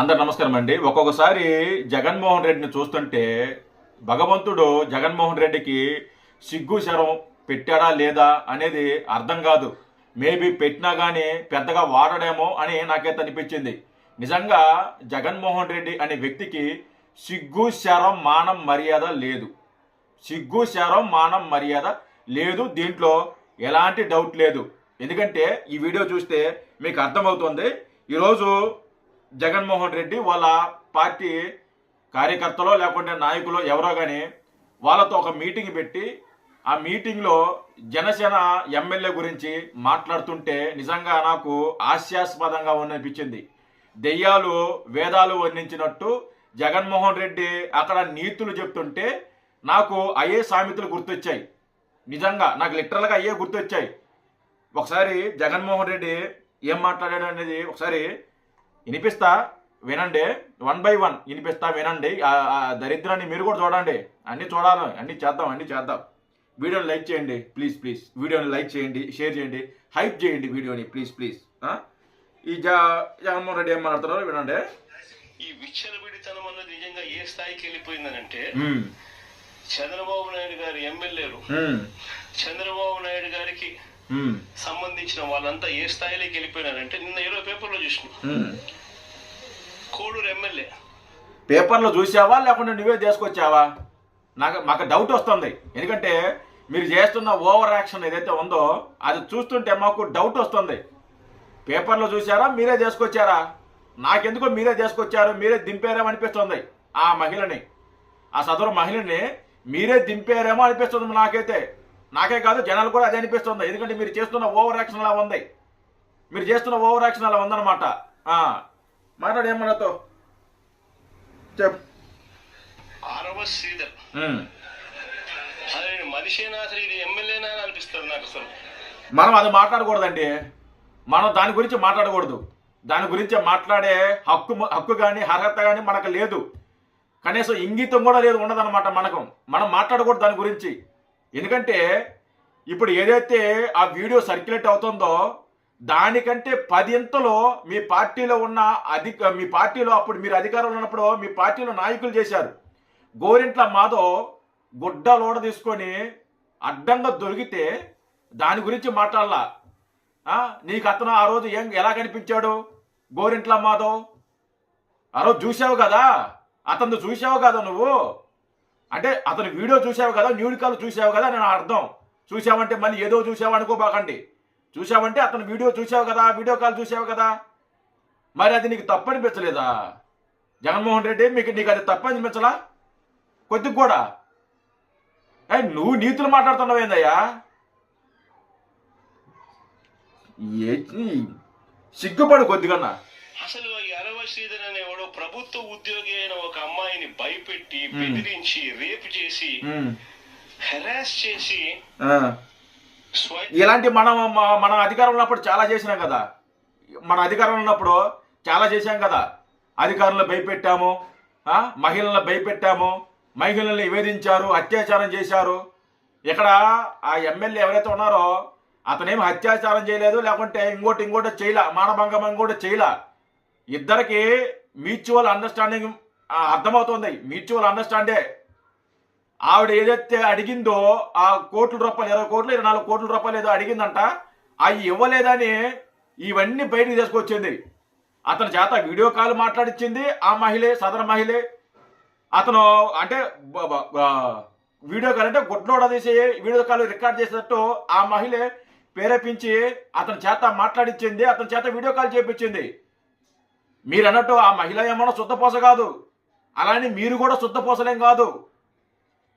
అందరు నమస్కారం అండి. ఒక్కొక్కసారి జగన్మోహన్ రెడ్డిని చూస్తుంటే భగవంతుడు జగన్మోహన్ రెడ్డికి సిగ్గు శరం పెట్టాడా లేదా అనేది అర్థం కాదు. మేబీ పెట్టినా కానీ పెద్దగా వాడడేమో అని నాకైతే అనిపించింది. నిజంగా జగన్మోహన్ రెడ్డి అనే వ్యక్తికి సిగ్గు శరం మానం మర్యాద లేదు. సిగ్గు శరం మానం మర్యాద లేదు. దీంట్లో ఎలాంటి డౌట్ లేదు. ఎందుకంటే ఈ వీడియో చూస్తే మీకు అర్థమవుతుంది. ఈరోజు జగన్మోహన్ రెడ్డి వాళ్ళ పార్టీ కార్యకర్తలో లేకుంటే నాయకులు ఎవరో కానీ వాళ్ళతో ఒక మీటింగ్ పెట్టి ఆ మీటింగ్లో జనసేన ఎమ్మెల్యే గురించి మాట్లాడుతుంటే నిజంగా నాకు హాస్యాస్పదంగా అనిపించింది దెయ్యాలు వేదాలు వర్ణించినట్టు జగన్మోహన్ రెడ్డి అక్కడ నీతులు చెప్తుంటే నాకు అయ్యే సామెతలు గుర్తొచ్చాయి. నిజంగా నాకు లిటరల్గా అయ్యే గుర్తొచ్చాయి. ఒకసారి జగన్మోహన్ రెడ్డి ఏం మాట్లాడాడు అనేది ఒకసారి వినిపిస్తా? వినండి. వన్ బై వన్ వినిపిస్తా వినండి. ఆ దరిద్రాన్ని మీరు కూడా చూడండి. అన్ని చూడాలి. అన్ని చేద్దాం అన్ని చేద్దాం. వీడియోని లైక్ చేయండి. Please please. వీడియోని లైక్ చేయండి షేర్ చేయండి హైప్ చేయండి వీడియోని. Please please. ఈ జ జగన్మోహన్ రెడ్డి ఏం మాట్లాడుతున్నారో? వినండి. ఈ విచ్చలవిడితనం అన్నది నిజంగా ఏ స్థాయికి వెళ్ళిపోయిందనంటే. చంద్రబాబు నాయుడు గారి ఎమ్మెల్యేలు మ్మ్. చంద్రబాబు నాయుడు గారికి. సంబంధించిన వాళ్ళంతా ఏ స్థాయిలోకి వెళ్ళిపోయినారంటే నిన్న ఇరవై పేపర్లో చూసిన. కోడూరు ఎమ్మెల్యే. పేపర్లో చూసావా లేకుంటే నువ్వే తీసుకొచ్చావా? నాకు మాకు డౌట్ వస్తుంది. ఎందుకంటే మీరు చేస్తున్న ఓవర్ యాక్షన్ ఏదైతే ఉందో అది చూస్తుంటే మాకు డౌట్ వస్తుంది. పేపర్లో చూసారా? మీరే చేసుకొచ్చారా నాకెందుకో మీరే చేసుకొచ్చారు మీరే దింపారేమో అనిపిస్తుంది ఆ మహిళని. ఆ సదరు మహిళని మీరే దింపారేమో అనిపిస్తుంది నాకైతే. నాకే కాదు జనాలు కూడా అదే అనిపిస్తుంది. ఎందుకంటే మీరు చేస్తున్న ఓవర్ యాక్షన్ అలా ఉంది. మీరు చేస్తున్న ఓవర్ యాక్షన్ అలా ఉందన్నమాట. మాట్లాడు ఏమన్నాతో చెప్ ఆరవ శ్రీధర్. ఉమ్. అదే మనిషేనా అసలు ఇది ఎమ్మెల్యేనా అని అనిపిస్తుంది నాకు అసలు. మనం అది మాట్లాడకూడదండి. మనం దాని గురించి మాట్లాడకూడదు. దాని గురించి మాట్లాడే హక్కు హక్కు కానీ అర్హత కానీ మనకు లేదు. కనీసం ఇంగితం కూడా లేదు ఉండదన్నమాట మనకు. మనం మాట్లాడకూడదు దాని గురించి. ఎందుకంటే ఇప్పుడు ఏదైతే ఆ వీడియో సర్క్యులేట్ అవుతుందో దానికంటే పదింతలో మీ పార్టీలో ఉన్న అధిక మీ పార్టీలో అప్పుడు మీరు అధికారంలో ఉన్నప్పుడు మీ పార్టీలో నాయకులు చేశారు. గోరింట్ల మాధవ్ గుడ్డ లోడ తీసుకొని అడ్డంగా దొరికితే దాని గురించి మాట్లాడాలా. నీకు అతను ఆ రోజు ఏం ఎలా కనిపించాడు? గోరింట్ల మాధవ్? ఆ రోజు చూసావు కదా? అతను చూసావు కదా నువ్వు? అంటే అతను వీడియో చూసావు కదా? న్యూడికాలు చూసావు కదా? నేను అర్థం. చూసావంటే మళ్ళీ ఏదో చూసావు అనుకోబాకండి. చూసావంటే అతను వీడియో చూసావు కదా వీడియో కాల్ చూసావు కదా? మరి అది నీకు తప్పు అనిపించలేదా జగన్మోహన్ రెడ్డి మీకు నీకు అది తప్పు అనిపించలా కొద్దిగా కూడా నువ్వు నీతులు మాట్లాడుతున్నావు ఏందయ్యా? సిగ్గుపడు కొద్దిగా అసలు అరవ శ్రీధర్ అనేవాడు ప్రభుత్వ ఉద్యోగి అయిన ఒక అమ్మాయిని భయపెట్టి బెదిరించి రేపు చేసి హెరాస్ చేసి ఇలాంటి మనం మనం మన అధికారంలో ఉన్నప్పుడు చాలా చేసినాం కదా. మన అధికారంలో ఉన్నప్పుడు చాలా చేశాం కదా. అధికారులను భయపెట్టాము మహిళలను భయపెట్టాము మహిళల్ని నివేదించారు అత్యాచారం చేశారు. ఇక్కడ ఆ ఎమ్మెల్యే ఎవరైతే ఉన్నారో అతనేం అత్యాచారం చేయలేదు లేకుంటే ఇంకోటి ఇంకోటి చేయలే మానభంగం ఇంకోటి చేయలే. ఇద్దరికి మ్యూచువల్ అండర్స్టాండింగ్ అర్థమవుతుంది. మ్యూచువల్ అండర్స్టాండే. ఆవిడ ఏదైతే అడిగిందో ఆ కోట్ల రూపాయలు ఇరవై కోట్లు ఇరవై నాలుగు కోట్ల రూపాయలు ఏదో అడిగిందంట అవి ఇవ్వలేదని ఇవన్నీ బయటకు తీసుకొచ్చింది. అతని చేత వీడియో కాల్ మాట్లాడిచ్చింది ఆ మహిళే సదర మహిళే. అతను అంటే వీడియో కాల్ అంటే గుడ్లోడ తీసి వీడియో కాల్ రికార్డ్ చేసేటట్టు ఆ మహిళ ప్రేరేపించి అతని చేత మాట్లాడిచ్చింది అతని చేత వీడియో కాల్ చేపించింది. మీరు అన్నట్టు ఆ మహిళ ఏమన్నా శుద్ధపోస కాదు. అలానే మీరు కూడా శుద్ధపోసలేం కాదు.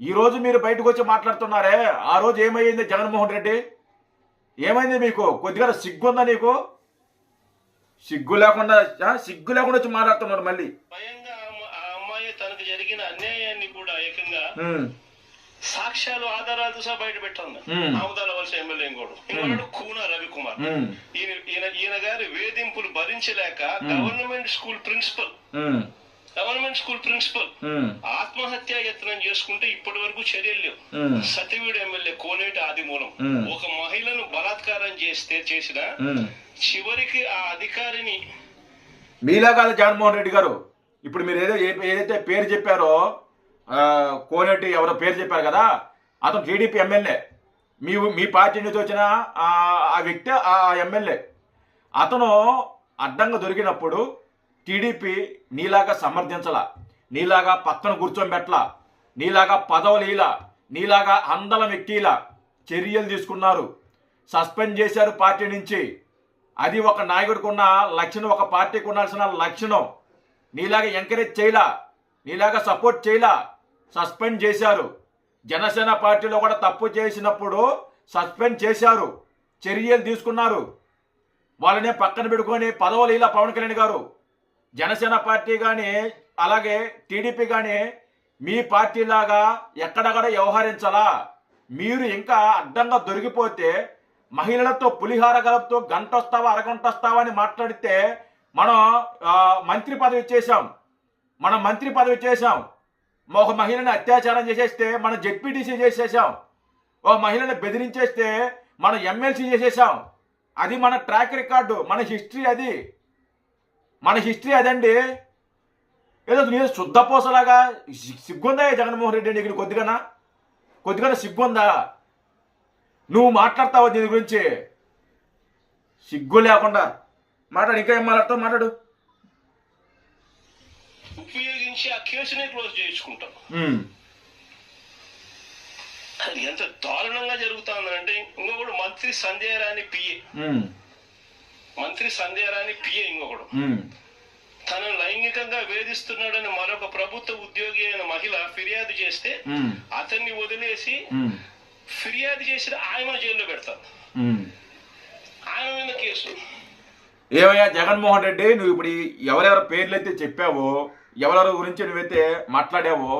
ఈ రోజు మీరు బయటకు వచ్చి మాట్లాడుతున్నారే? ఆ రోజు ఏమైంది జగన్మోహన్ రెడ్డి? ఏమైంది మీకు? కొద్దిగా సిగ్గుందా నీకు? సిగ్గు లేకుండా సిగ్గు లేకుండా వచ్చి మాట్లాడుతున్నారు మళ్ళీ. తనకు జరిగిన అన్యాయాన్ని కూడా ఏకంగా సాక్ష్యాలు ఆధారాలతో సహా బయట పెట్టండి మ్మ్. ఆముదాల వలస ఎమ్మెల్యే ఇంకోడు కూన రవికుమార్. ఈయన ఈయన గారి వేధింపులు భరించలేక government school principal government school principal. ఆత్మహత్య యత్నం చేసుకుంటే ఇప్పటి వరకు చర్యలు లేవు. సత్యవీడు ఎమ్మెల్యే కోనేటి ఆదిమూలం. ఒక మహిళను బలాత్కారం చేస్తే చేసిన. చివరికి ఆ అధికారిని మీలా కాదు జగన్మోహన్ రెడ్డి గారు ఇప్పుడు మీరు ఏదో ఏదైతే పేరు చెప్పారో కోనేటి ఎవరో పేరు చెప్పారు కదా అతను టీడీపీ ఎమ్మెల్యే. మీ మీ పార్టీ నుంచి వచ్చిన ఆ ఆ వ్యక్తి ఆ ఎమ్మెల్యే. అతను అడ్డంగా దొరికినప్పుడు టీడీపీ నీలాగా సమర్థించలా నీలాగా పక్కన కూర్చోబెట్టలా నీలాగా పదవులు ఇలా నీలాగా అందలం ఎక్కిలా చర్యలు తీసుకున్నారు. సస్పెండ్ చేశారు పార్టీ నుంచి. అది ఒక నాయకుడికి ఉన్న లక్షణం ఒక పార్టీకి ఉండాల్సిన లక్షణం. నీలాగా ఎంకరేజ్ చేయలా నీలాగా సపోర్ట్ చేయలా సస్పెండ్ చేశారు. జనసేన పార్టీలో కూడా తప్పు చేసినప్పుడు సస్పెండ్ చేశారు చర్యలు తీసుకున్నారు. వాళ్ళనే పక్కన పెట్టుకొని పదవులు ఇలా పవన్ కళ్యాణ్ గారు. జనసేన పార్టీ కానీ అలాగే టీడీపీ కానీ మీ పార్టీలాగా ఎక్కడక్కడ వ్యవహరించాలా. మీరు ఇంకా అడ్డంగా దొరికిపోతే మహిళలతో పులిహార గలపుతో గంట వస్తావా అరగంట వస్తావా అని మాట్లాడితే మనం మంత్రి పదవి చేశాం మనం మంత్రి పదవి చేశాం ఒక మహిళని అత్యాచారం చేసేస్తే మనం జెడ్పీటీసీ చేసేసాం ఒక మహిళని బెదిరించేస్తే మనం ఎమ్మెల్సీ చేసేసాం అది మన ట్రాక్ రికార్డు మన హిస్టరీ అది. మన హిస్టరీ అదండి. ఏదో నేను శుద్ధపోసలాగా సిగ్గుందా జగన్మోహన్ రెడ్డి నీకు? కొద్దిగానా? కొద్దిగానా సిగ్గుందా? నువ్వు మాట్లాడతావు దీని గురించి? సిగ్గు లేకుండా. మాట్లాడు ఇంకా ఏం మాట్లాడతావు? మాట్లాడు. ఉపయోగించి ఆ కేసునే క్లోజ్ చేయించుకుంటాం. ఎంత దారుణంగా జరుగుతుందంటే ఇంకొకడు మంత్రి సంజయ్ రాణి పిఏ మంత్రి సంజయ్ రాణి పిఏ ఇంకొకడు. తనను లైంగికంగా వేధిస్తున్నాడని మరొక ప్రభుత్వ ఉద్యోగి అయిన మహిళ ఫిర్యాదు చేస్తే అతన్ని వదిలేసి ఫిర్యాదు చేసిన ఆయన జైల్లో పెడతారు ఉమ్. ఆయన మీద కేసు. ఏమయ్యా జగన్మోహన్ రెడ్డి నువ్వు ఇప్పుడు ఎవరెవరి పేర్లు అయితే చెప్పావో ఎవరెవరి గురించి నువ్వైతే మాట్లాడావో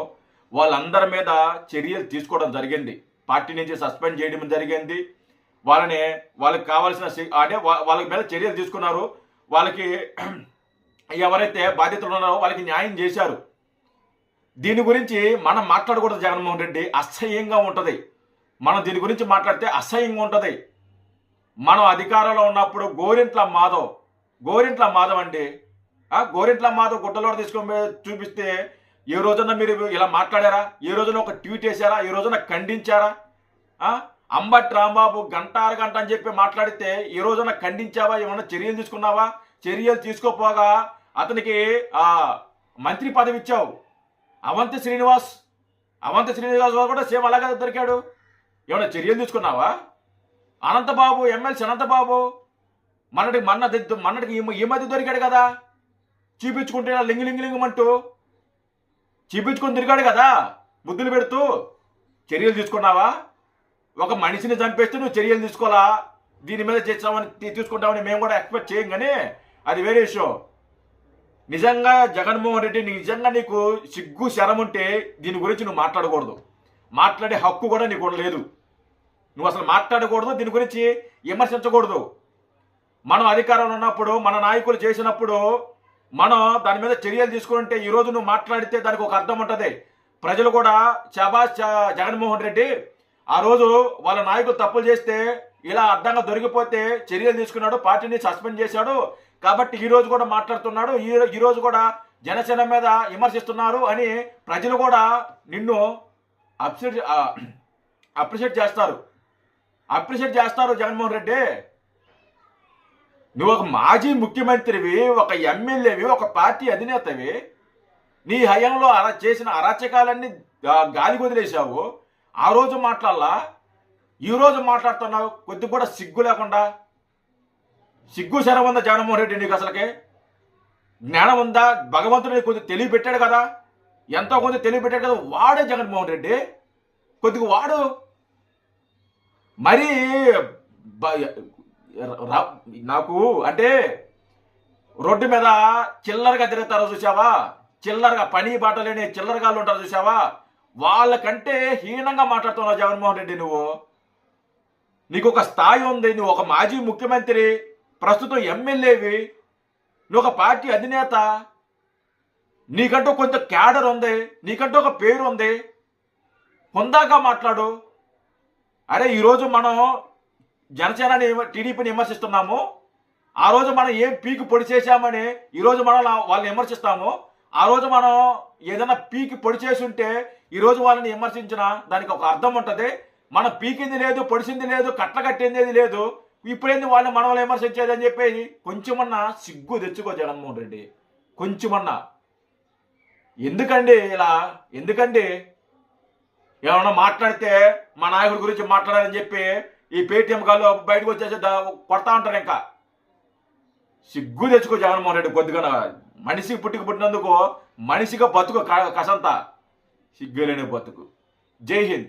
వాళ్ళందరి మీద చర్యలు తీసుకోవడం జరిగింది. పార్టీ నుంచి సస్పెండ్ చేయడం జరిగింది. వాళ్ళని వాళ్ళకి కావాల్సిన అంటే వాళ్ళ మీద చర్యలు తీసుకున్నారు. వాళ్ళకి ఎవరైతే బాధ్యతలు ఉన్నారో వాళ్ళకి న్యాయం చేశారు. దీని గురించి మనం మాట్లాడకూడదు జగన్మోహన్ రెడ్డి. అసహ్యంగా ఉంటుంది. మనం దీని గురించి మాట్లాడితే అసహ్యంగా ఉంటుంది. మనం అధికారంలో ఉన్నప్పుడు గోరింట్ల మాధవ్ గోరింట్ల మాధవ్ అండి. ఆ గోరింట్ల మాధవ్ గుడ్డలో తీసుకొని చూపిస్తే ఏ రోజున మీరు ఇలా మాట్లాడారా? ఏ రోజున ఒక ట్వీట్ వేశారా? ఏ రోజున ఖండించారా? అంబట్ రాంబాబు గంట అని చెప్పి మాట్లాడితే ఈ రోజున ఖండించావా? ఏమైనా చర్యలు తీసుకున్నావా? చర్యలు తీసుకోపోగా అతనికి ఆ మంత్రి పదవి ఇచ్చావు. అవంతి శ్రీనివాస్ అవంతి శ్రీనివాస్ కూడా సేమ్ అలాగే దొరికాడు. ఏమైనా చర్యలు తీసుకున్నావా? అనంతబాబు ఎమ్మెల్సీ అనంతబాబు మనటి మన్న మన్నటికి ఈ మధ్య దొరికాడు కదా. చూపించుకుంటే ఇలా లింగు లింగు లింగమంటూ చూపించుకొని తిరిగాడు కదా. బుద్ధులు పెడుతూ చర్యలు తీసుకున్నావా? ఒక మనిషిని చంపేస్తే నువ్వు చర్యలు తీసుకోవాలా? దీని మీద చేస్తామని తీసుకుంటామని మేము కూడా ఎక్స్పెక్ట్ చేయం కానీ అది వేరే విషయం. నిజంగా జగన్మోహన్ రెడ్డి నిజంగా నీకు సిగ్గు శరం ఉంటే దీని గురించి నువ్వు మాట్లాడకూడదు. మాట్లాడే హక్కు కూడా నీకు లేదు నువ్వు అసలు మాట్లాడకూడదు దీని గురించి విమర్శించకూడదు. మనం అధికారంలో ఉన్నప్పుడు మన నాయకులు చేసినప్పుడు మనం దాని మీద చర్యలు తీసుకుంటే ఈ రోజు నువ్వు మాట్లాడితే దానికి ఒక అర్థం ఉంటుంది. ప్రజలు కూడా శభాష్ జగన్మోహన్ రెడ్డి ఆ రోజు వాళ్ళ నాయకులు తప్పులు చేస్తే ఇలా అడ్డంగా దొరికిపోతే చర్యలు తీసుకున్నాడు పార్టీని సస్పెండ్ చేశాడు. కాబట్టి ఈ రోజు కూడా మాట్లాడుతున్నాడు ఈ ఈ రోజు కూడా జనసేన మీద విమర్శిస్తున్నారు అని ప్రజలు కూడా నిన్ను అప్సెట్ అప్రిషియేట్ చేస్తారు. అప్రిషియేట్ చేస్తారు జగన్మోహన్ రెడ్డి. నువ్వు ఒక మాజీ ముఖ్యమంత్రివి ఒక ఎమ్మెల్యేవి ఒక పార్టీ అధినేతవి. నీ హయాంలో అలా చేసిన అరాచకాలన్నీ గాలి వదిలేశావు. ఆ రోజు మాట్లాడాలా? ఈరోజు మాట్లాడుతున్నావు? కొద్ది కూడా సిగ్గు లేకుండా? సిగ్గు శరం ఉందా జగన్మోహన్ రెడ్డి నీకు అసలుకే? జ్ఞానం ఉందా? భగవంతుడు కొంచెం కొద్ది తెలివి పెట్టాడు కదా? ఎంతో కొంత తెలివి పెట్టాడు కదా? వాడే జగన్మోహన్ రెడ్డి. కొద్దిగా వాడు. మరి నాకు అంటే రోడ్డు మీద చిల్లరగా తిరుగుతారో చూసావా చిల్లరగా పని బాట లేని చిల్లరగాళ్ళు ఉంటారో చూసావా వాళ్ళకంటే హీనంగా మాట్లాడుతున్నావు జగన్మోహన్ రెడ్డి నువ్వు. నీకు ఒక స్థాయి ఉంది నువ్వు ఒక మాజీ ముఖ్యమంత్రి ప్రస్తుతం ఎమ్మెల్యేవి నువ్వు ఒక పార్టీ అధినేత. నీకంటూ కొంత క్యాడర్ ఉంది నీకంటూ ఒక పేరు ఉంది. హుందాగా మాట్లాడు. అరే ఈరోజు మనం జనసేనని టీడీపీని విమర్శిస్తున్నాము. ఆ రోజు మనం ఏం పీకి పొడి చేశామని ఈరోజు మనం వాళ్ళని విమర్శిస్తాము. ఆ రోజు మనం ఏదైనా పీకి పొడి చేసి ఉంటే ఈరోజు వాళ్ళని విమర్శించిన దానికి ఒక అర్థం ఉంటుంది. మనం పీకింది లేదు పొడిచింది లేదు కట్ల కట్టింది లేదు. ఇప్పుడేంది వాళ్ళని మనం విమర్శించేది అని చెప్పేసి కొంచెమన్నా సిగ్గు తెచ్చుకో జగన్మోహన్ రెడ్డి. కొంచెమన్నా. ఎందుకండి ఇలా? ఎందుకండి? ఏమన్నా మాట్లాడితే మా నాయకుడి గురించి మాట్లాడాలని చెప్పి ఈ పేటీఎం గాలు బయటకు వచ్చేసి దా- కొడతా ఉంటారు ఇంకా. సిగ్గు తెచ్చుకో జగన్మోహన్ రెడ్డి కొద్దిగా మనిషికి పుట్టుకు పుట్టినందుకు మనిషిగా బతుకు కసంతా. సిగ్గులేని బతుకు. జై హింద్.